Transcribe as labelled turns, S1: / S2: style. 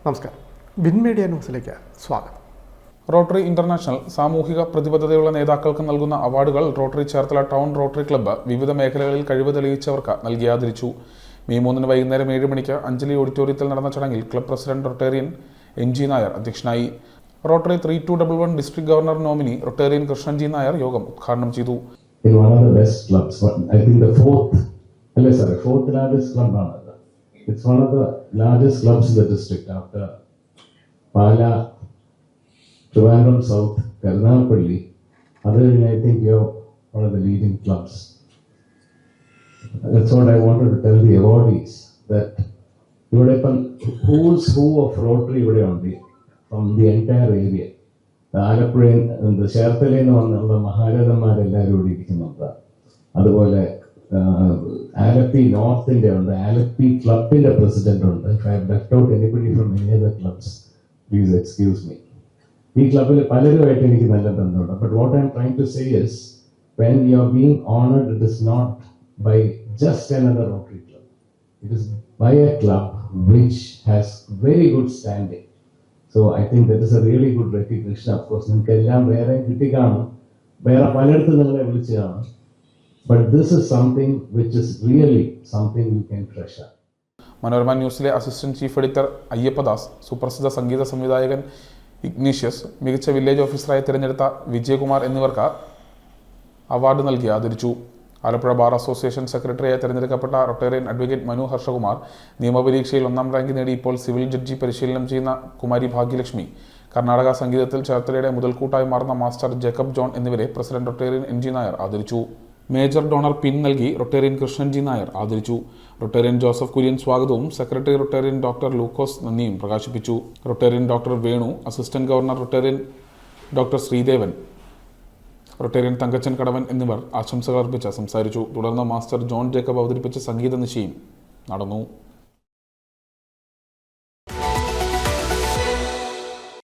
S1: നമസ്കാരം win media ന്യൂസിലേക്ക് സ്വാഗതം
S2: റോട്ടറി ഇന്റർനാഷണൽ സാമൂഹിക പ്രതിബദ്ധതയുള്ള നേതാക്കൾക്ക് നൽകുന്ന അവാർഡുകൾ rotary Cherthala town rotary club വിവിധ മേഖലകളിൽ കഴിവ് തെളിയിച്ചവർക്ക് നൽകി ആദരിച്ചു മെയ് മൂന്നിന് വൈകുന്നേരം ഏഴ് മണിക്ക് അഞ്ജലി ഓഡിറ്റോറിയത്തിൽ നടന്ന ചടങ്ങിൽ club president rotarian M G Nair അധ്യക്ഷനായി rotary three two double one district governor nominee rotarian Krishnanji Nair യോഗം ഉദ്ഘാടനം ചെയ്തു
S3: in one of the best clubs. I think the fourth, unless sorry, fourth largest club. It's one of the largest clubs in the district after Pala, Trivandrum South, Karnapalli. Other than I think you're one of the leading clubs. That's what I wanted to tell the awardees that ഇപ്പം who's who of Rotary ഉണ്ട് from the entire area. ആലപ്പുഴയിൽ and ചേർത്തലയിൽ നിന്ന് വന്നുള്ള മഹാരഥന്മാരെല്ലാവരും ഇവിടെ ഇരിക്കുന്നുണ്ട് അതുപോലെ ആഹ്, ആലപ്പി നോർത്തിന്റെ ഉണ്ട് ആലപ്പി ക്ലബിന്റെ പ്രസിഡന്റ് ഉണ്ട്. Left out anybody from any other clubs please excuse me ഈ ക്ലബിൽ പലരുമായിട്ട് എനിക്ക് നല്ല ബന്ധമുണ്ട്. But what I am trying to say is when you are being honoured it is not by just another rotary club it is by a club which has very good standing so I think that is a really good recognition of course നിങ്ങൾക്ക് എല്ലാം വേറെ കിട്ടി കാണും. വേറെ പലയിടത്തും നിങ്ങളെ വിളിച്ച് കാണും. But this is something which is really something you can treasure
S2: Manorama ന്യൂസിലെ assistant chief editor Ayyappadas സുപ്രസിദ്ധ സംഗീത സംവിധായകൻ ഇഗ്നീഷ്യസ് മികച്ച വില്ലേജ് ഓഫീസറായി തിരഞ്ഞെടുത്ത വിജയകുമാർ എന്നിവർക്ക് അവാർഡ് നൽകി ആദരിച്ചു. ആലപ്പുഴ ബാർ അസോസിയേഷൻ സെക്രട്ടറിയായി തിരഞ്ഞെടുക്കപ്പെട്ട റൊട്ടേറിയൻ അഡ്വക്കേറ്റ് മനു ഹർഷകുമാർ നിയമപരീക്ഷയിൽ ഒന്നാം റാങ്ക് നേടി ഇപ്പോൾ സിവിൽ ജഡ്ജി പരിശീലനം ചെയ്യുന്ന കുമാരി ഭാഗ്യലക്ഷ്മി കർണാടക സംഗീതത്തിൽ ചേർത്തലയുടെ മുതൽക്കൂട്ടായി മാറുന്ന മാസ്റ്റർ ജേക്കബ് ജോൺ എന്നിവരെ president rotarian N G Nair ആദരിച്ചു. മേജർ ഡോണർ പിൻ നൽകി റൊട്ടേറിയൻ കൃഷ്ണൻജി നായർ ആദരിച്ചു. റൊട്ടേറിയൻ ജോസഫ് കുര്യൻ സ്വാഗതവും സെക്രട്ടറി റൊട്ടേറിയൻ ഡോക്ടർ ലൂക്കോസ് നന്ദിയും പ്രകാശിപ്പിച്ചു. Rotarian doctor Venu assistant governor rotarian doctor Sreedevan rotarian Thankachan Kadavan എന്നിവർ ആശംസകൾ അർപ്പിച്ച് സംസാരിച്ചു. തുടർന്ന് മാസ്റ്റർ ജോൺ ജേക്കബ് അവതരിപ്പിച്ച സംഗീത നിശയും നടന്നു.